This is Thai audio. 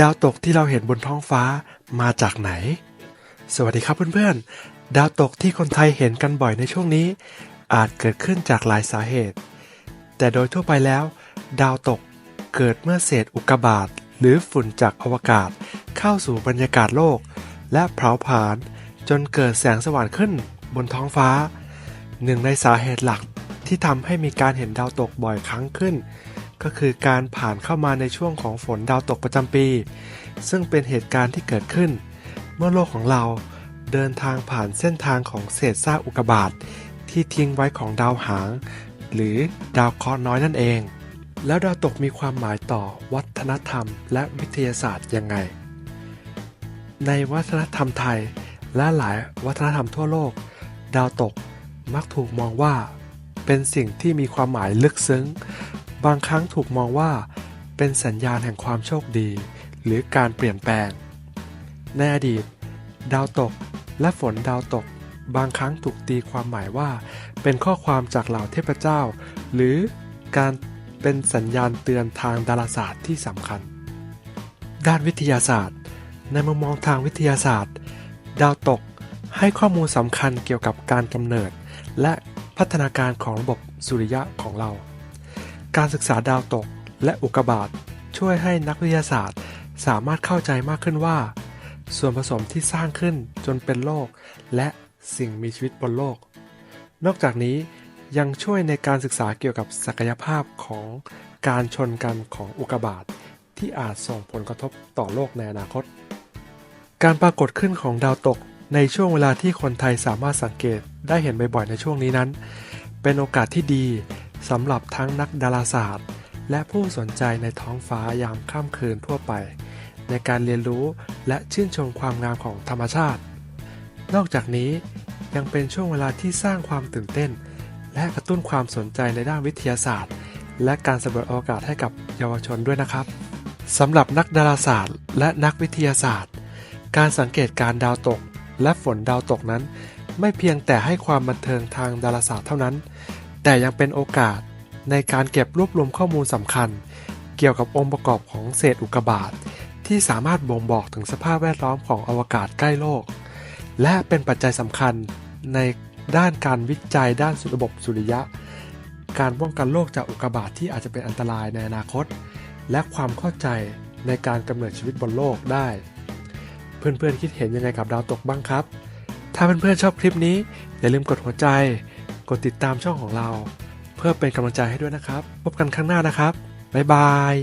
ดาวตกที่เราเห็นบนท้องฟ้ามาจากไหน สวัสดีครับเพื่อนๆ ดาวตกที่คนไทยเห็นกันบ่อยในช่วงนี้ อาจเกิดขึ้นจากหลายสาเหตุ แต่โดยทั่วไปแล้ว ดาวตกเกิดเมื่อเศษอุกกาบาตหรือฝุ่นจากอวกาศ เข้าสู่บรรยากาศโลก และเผาผลาญจนเกิดแสงสว่างขึ้นบนท้องฟ้า หนึ่งในสาเหตุหลักที่ทำให้มีการเห็นดาวตกบ่อยครั้งขึ้น ก็คือการผ่านเข้ามาในช่วงของฝนดาวตกประจำปี ซึ่งเป็นเหตุการณ์ที่เกิดขึ้น เมื่อโลกของเราเดินทางผ่านเส้นทางของเศษซากอุกกาบาตที่ทิ้งไว้ของดาวหาง หรือดาวเคราะห์น้อยนั่นเอง แล้วดาวตกมีความหมายต่อวัฒนธรรม และวิทยาศาสตร์ยังไง ในวัฒนธรรมไทยและหลายวัฒนธรรมทั่วโลก ดาวตกมักถูกมองว่า เป็นสิ่งที่มีความหมายลึกซึ้ง บางครั้งถูกมองว่าเป็นสัญญาณแห่งความโชคดี หรือการเปลี่ยนแปลง ในอดีต ดาวตกและฝนดาวตก บางครั้งถูกตีความหมายว่า เป็นข้อความจากเหล่าเทพเจ้า หรือการเป็นสัญญาณเตือนทางดาราศาสตร์ที่สำคัญ ด้านวิทยาศาสตร์ ในมุมมองทางวิทยาศาสตร์ ดาวตกให้ข้อมูลสำคัญเกี่ยวกับการกำเนิด และพัฒนาการของระบบสุริยะของเรา การศึกษาดาวตกและอุกกาบาตช่วยให้นักวิทยาศาสตร์ สามารถเข้าใจมากขึ้นว่า ส่วนผสมที่สร้างขึ้นจนเป็นโลก และสิ่งมีชีวิตบนโลก นอกจากนี้ยังช่วยในการศึกษาเกี่ยวกับศักยภาพของการชนกันของอุกกาบาตที่อาจส่งผลกระทบต่อโลกในอนาคต การปรากฏขึ้นของดาวตกในช่วงเวลาที่คนไทยสามารถสังเกตได้เห็นบ่อยๆในช่วงนี้นั้น เป็นโอกาสที่ดี สำหรับทั้งนักดาราศาสตร์ และผู้สนใจในท้องฟ้ายามค่ำคืนทั่วไป ในการเรียนรู้และชื่นชมความงามของธรรมชาติ นอกจากนี้ยังเป็นช่วงเวลาที่สร้างความตื่นเต้น และกระตุ้นความสนใจในด้านวิทยาศาสตร์ และการสำรวจอวกาศให้กับเยาวชนด้วยนะครับสำหรับนักดาราศาสตร์ และนักวิทยาศาสตร์ การสังเกตการดาวตก และฝนดาวตกนั้น ไม่เพียงแต่ให้ความบันเทิงทางดาราศาสตร์เท่านั้น แต่ยังเป็นโอกาสในการเก็บรวบรวมข้อมูลสำคัญ เกี่ยวกับองค์ประกอบของเศษอุกกาบาตที่สามารถบ่งบอกถึงสภาพแวดล้อมของอวกาศใกล้โลก และเป็นปัจจัยสำคัญในด้านการวิจัยด้านระบบสุริยะ การป้องกันโรคจากอุกกาบาตที่อาจจะเป็นอันตรายในอนาคต และความเข้าใจในการกำเนิดชีวิตบนโลกได้ เพื่อนๆคิดเห็นยังไงกับดาวตกบ้างครับ ถ้าเพื่อนๆชอบคลิปนี้อย่าลืมกดหัวใจ กดติดตามช่องของเรา เพื่อเป็นกำลังใจให้ด้วยนะครับ พบกันครั้งหน้านะครับ บ๊ายบาย